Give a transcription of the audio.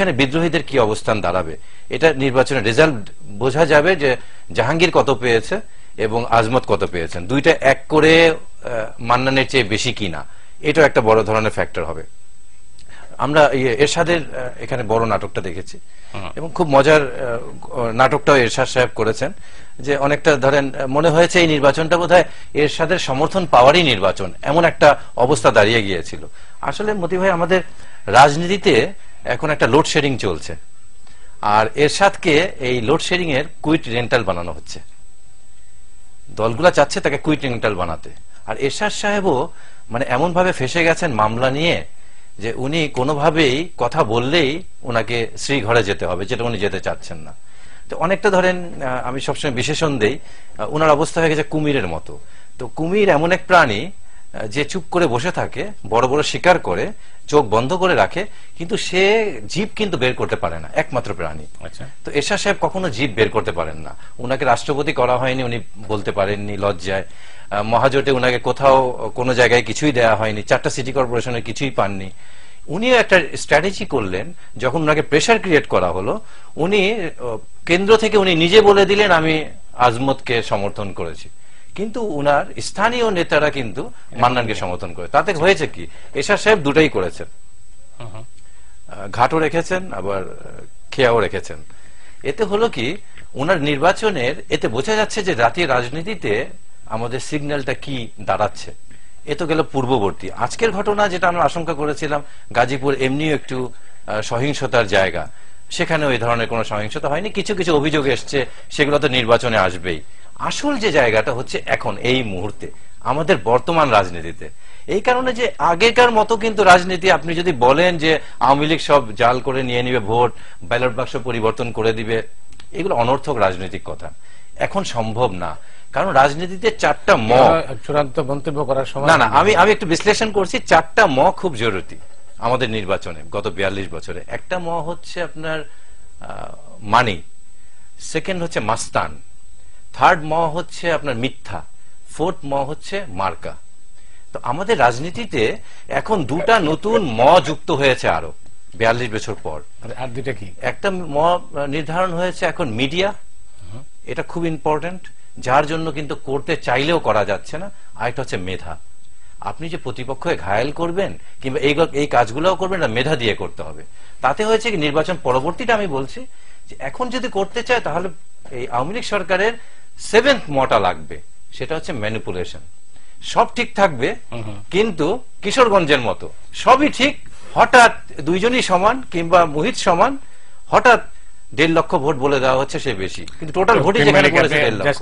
সেখানে বিদ্রোহীদের কি অবস্থান দাঁড়াবে? এটা নির্বাচনের রেজাল্ট বোঝা যাবে যে জাহাঙ্গীর কত পেয়েছে এবং আজমত কত পেয়েছেন। দুইটা এক করে মান্নানের চেয়ে বেশি কিনা। এটাও একটা বড় ধরনের ফ্যাক্টর হবে। আমরা এরশাদের এখানে বড় নাটকটা দেখেছি। এবং খুব মজার নাটকটাও এরশাদ সাহেব করেছেন যে অনেকটা ধরেন মনে হয়েছে এই নির্বাচনটা বোধহয় এরশাদের সমর্থন পাওয়ারই নির্বাচন। এমন একটা অবস্থা দাঁড়িয়ে গিয়েছিল। আসলে মতি ভাই আমাদের রাজনীতিতে এখন একটা লোডশেডিং চলছে। আর এরশাদকে এই লোডশেডিং এর কুইট রেন্টাল বানানো হচ্ছে। দলগুলা চাচ্ছে তাকে কুইট রেন্টাল বানাতে। আর এরশাদ সাহেবও মানে এমন ভাবে ফেসে গেছেন মামলা নিয়ে যে উনি কোনোভাবেই কথা বললেই ওনাকে শ্রীঘরে যেতে হবে, যেটা উনি যেতে চাচ্ছেন না। তো অনেকটা ধরেন আমি সবসময় বিশেষণ দেই ওনার অবস্থা হয়ে গেছে কুমিরের মতো। তো কুমির এমন এক প্রাণী যে চুপ করে বসে থাকে বড় বড় শিকার করে চোখ বন্ধ করে রাখে কিন্তু সে জীব কিন্তু বের করতে পারে না একমাত্র প্রাণী। আচ্ছা। তো এরশাদ সাহেব কখনো জীব বের করতে পারেন না। উনাকে রাষ্ট্রপতি করা হয়নি উনি বলতে পারেননি লজ্জায়। মহাজোটে উনাকে কোথাও কোনো জায়গায় কিছুই দেয়া হয়নি চারটা সিটি কর্পোরেশনে কিছুই পাননি। উনিও একটা স্ট্র্যাটেজি করলেন যখন উনাকে প্রেশার ক্রিয়েট করা হলো উনি কেন্দ্র থেকে উনি নিজে বলে দিলেন আমি আজমতকে সমর্থন করেছি। কিন্তু উনার স্থানীয় নেতারা কিন্তু মান্নানকে সমর্থন করে। তাতে হয়েছে কি এরশাদ সাহেব দুটাই করেছেন। ঘাটও রেখেছেন, আবার খেয়াও রেখেছেন। এতে হলো কি ওনার নির্বাচনের, এতে বোঝা যাচ্ছে যে জাতীয় রাজনীতিতে আমাদের সিগন্যালটা কি দাঁড়াচ্ছে। এ তো গেল পূর্ববর্তী। আজকের ঘটনা যেটা আমরা আশঙ্কা করেছিলাম, গাজীপুর এমনিও একটু সহিংসতার জায়গা। সেখানে ওই ধরনের কোনো সহিংসতা হয়নি। কিছু কিছু অভিযোগ এসছে, সেগুলো তো নির্বাচনে আসবেই। আসল যে জায়গাটা হচ্ছে এখন এই মুহূর্তে আমাদের বর্তমান রাজনীতিতে। এই কারণে যে আগেকার মতো কিন্তু রাজনীতি আপনি যদি বলেন যে আওয়ামী লীগ সব জাল করে নিয়ে নিবে ভোট ব্যালট বাক্স পরিবর্তন করে দিবে এগুলো অনর্থক রাজনৈতিক কথা। এখন সম্ভব না। কারণ রাজনীতিতে চারটা ম চূড়ান্ত মন্তব্য করার সময় না না আমি আমি একটু বিশ্লেষণ করছি। চারটা ম খুব জরুরি আমাদের নির্বাচনে গত বিয়াল্লিশ বছরে। একটা ম হচ্ছে আপনার মানি সেকেন্ড হচ্ছে মাস্তান। থার্ড ম হচ্ছে আপনার মিথ্যা। ফোর্থ ম হচ্ছে মার্কা। তো আমাদের রাজনীতিতে এখন দুটা নতুন ম যুক্ত হয়েছে আরও বিয়াল্লিশ বছর পর। আর দুইটা কি? একটা ম নির্ধারণ হয়েছে এখন মিডিয়া। এটা খুব ইম্পর্টেন্ট যার জন্য কিন্তু করতে চাইলেও করা যাচ্ছে না। আরেকটা হচ্ছে মেধা। আপনি যে প্রতিপক্ষকে ঘায়াল করবেন কিংবা এই এই কাজগুলোও করবেন না মেধা দিয়ে করতে হবে। তাতে হয়েছে কি নির্বাচন পরবর্তীটা আমি বলছি যে এখন যদি করতে চায় তাহলে এই আওয়ামী লীগ সরকারের সেভেন্থ মটা লাগবে সেটা হচ্ছে ম্যানিপুলেশন সব ঠিক থাকবে কিন্তু কিশোরগঞ্জের মতো সবই ঠিক হঠাৎ দুইজনই সমান কিংবা মোহিত সমান হঠাৎ দেড় লক্ষ ভোট বলে দেওয়া হচ্ছে সে বেশি কিন্তু টোটাল ভোটই যেখানে পড়েছে দেড় লক্ষ